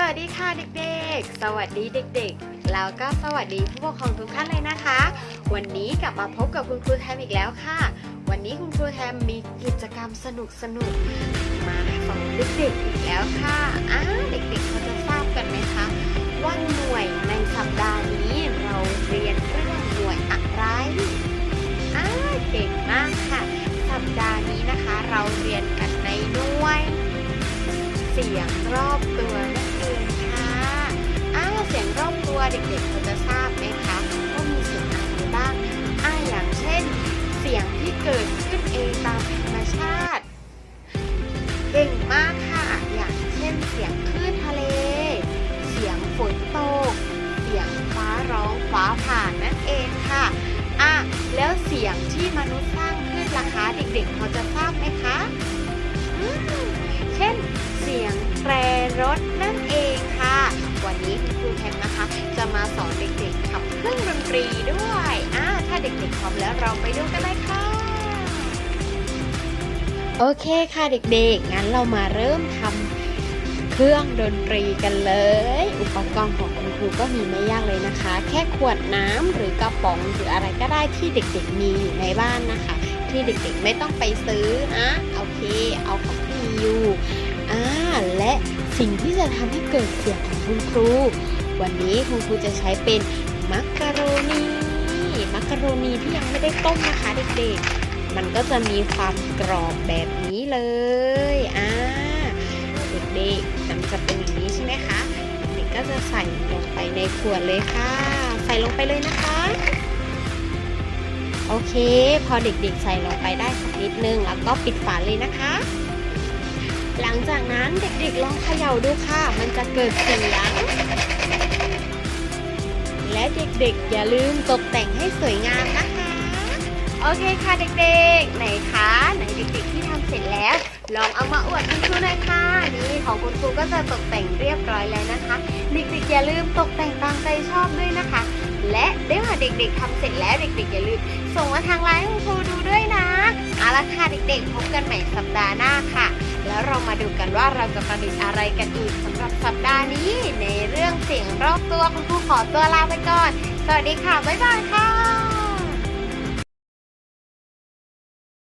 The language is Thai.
สวัสดีค่ะเด็กๆ สวัสดีเด็กๆ แล้วก็สวัสดีผู้ปกครองทุกท่านเลยนะคะ วันนี้กลับมาพบกับคุณครูแทมอีกแล้วค่ะ วันนี้คุณครูแทมมีกิจกรรมสนุกๆมาสอนเด็กๆอีกแล้วค่ะอ้าเด็กๆเขาจะทราบกันไหมคะว่าหน่วยในสัปดาห์นี้เราเรียนเรื่องหน่วยอะไรอ้าเก่งมากค่ะ สัปดาห์นี้นะคะ เราเรียนกันในหน่วย เสียงรอบตัว เด็กๆเขาจะทราบไหมคะว่ามีเสียงอะไรบ้างอ่าอย่างเช่น เสียงที่เกิดขึ้นเองตามธรรมชาติ เก่งมากค่ะ อย่างเช่นเสียงคลื่นทะเล เสียงฝนตก เสียงฟ้าร้องฟ้าผ่านนั่นเองค่ะอะแล้วเสียงที่มนุษย์สร้างขึ้นล่ะคะ เด็กๆพอจะทราบไหมคะ สอนเด็กๆขับเครื่องดนตรีด้วยอ่าถ้าเด็กๆพร้อมแล้วเราไปดูกันเลยค่ะ โอเคค่ะเด็กๆ งั้นเรามาเริ่มทำเครื่องดนตรีกันเลย อุปกรณ์ของคุณครูก็มีไม่ยากเลยนะคะ แค่ขวดน้ำหรือกระป๋องหรืออะไรก็ได้ที่เด็กๆมีอยู่ในบ้านนะคะ ที่เด็กๆไม่ต้องไปซื้อนะโอเค เอาของที่มีอยู่อ่าและสิ่งที่จะทำให้เกิดเสียงของคุณครู วันนี้คุณครูจะใช้เป็นมักกะโรนีมักกะโรนีที่ยังไม่ได้ต้มนะคะเด็กๆ มันก็จะมีความกรอบแบบนี้เลยอ่าเด็กๆมันจะเป็นอย่างนี้ใช่ไหมคะเด็กๆก็จะใส่ลงไปในขวดเลยค่ะ ใส่ลงไปเลยนะคะโอเค พอเด็กๆใส่ลงไปได้สักนิดนึง แล้วก็ปิดฝาเลยนะคะ หลังจากนั้นเด็กๆลองเขย่าดูค่ะ มันจะเกิดเสียงและ เด็กๆ อย่าลืมตกแต่งให้สวยงามนะคะ โอเคค่ะเด็กๆ ไหนคะไหนเด็กๆที่ทำเสร็จแล้ว ลองเอามาอวดคุณครูหน่อยค่ะนี่ของคุณครูก็จะตกแต่งเรียบร้อยแล้วนะคะ เด็กๆอย่าลืมตกแต่งตามใจชอบด้วยนะคะ และเดี๋ยวเด็กๆทำเสร็จแล้วเด็กๆอย่าลืมส่งมาทางไลน์คุณครูดูด้วยนะเอาละค่ะเด็กๆพบกันใหม่สัปดาห์หน้าค่ะ แล้วเรามาดูกันว่าเราจะประดิษฐ์อะไรกันอีกสำหรับสัปดาห์นี้ ในเรื่องเสียงรอบตัวคุณครูขอตัวลาไปก่อน สวัสดีค่ะ บ๊ายบายค่ะ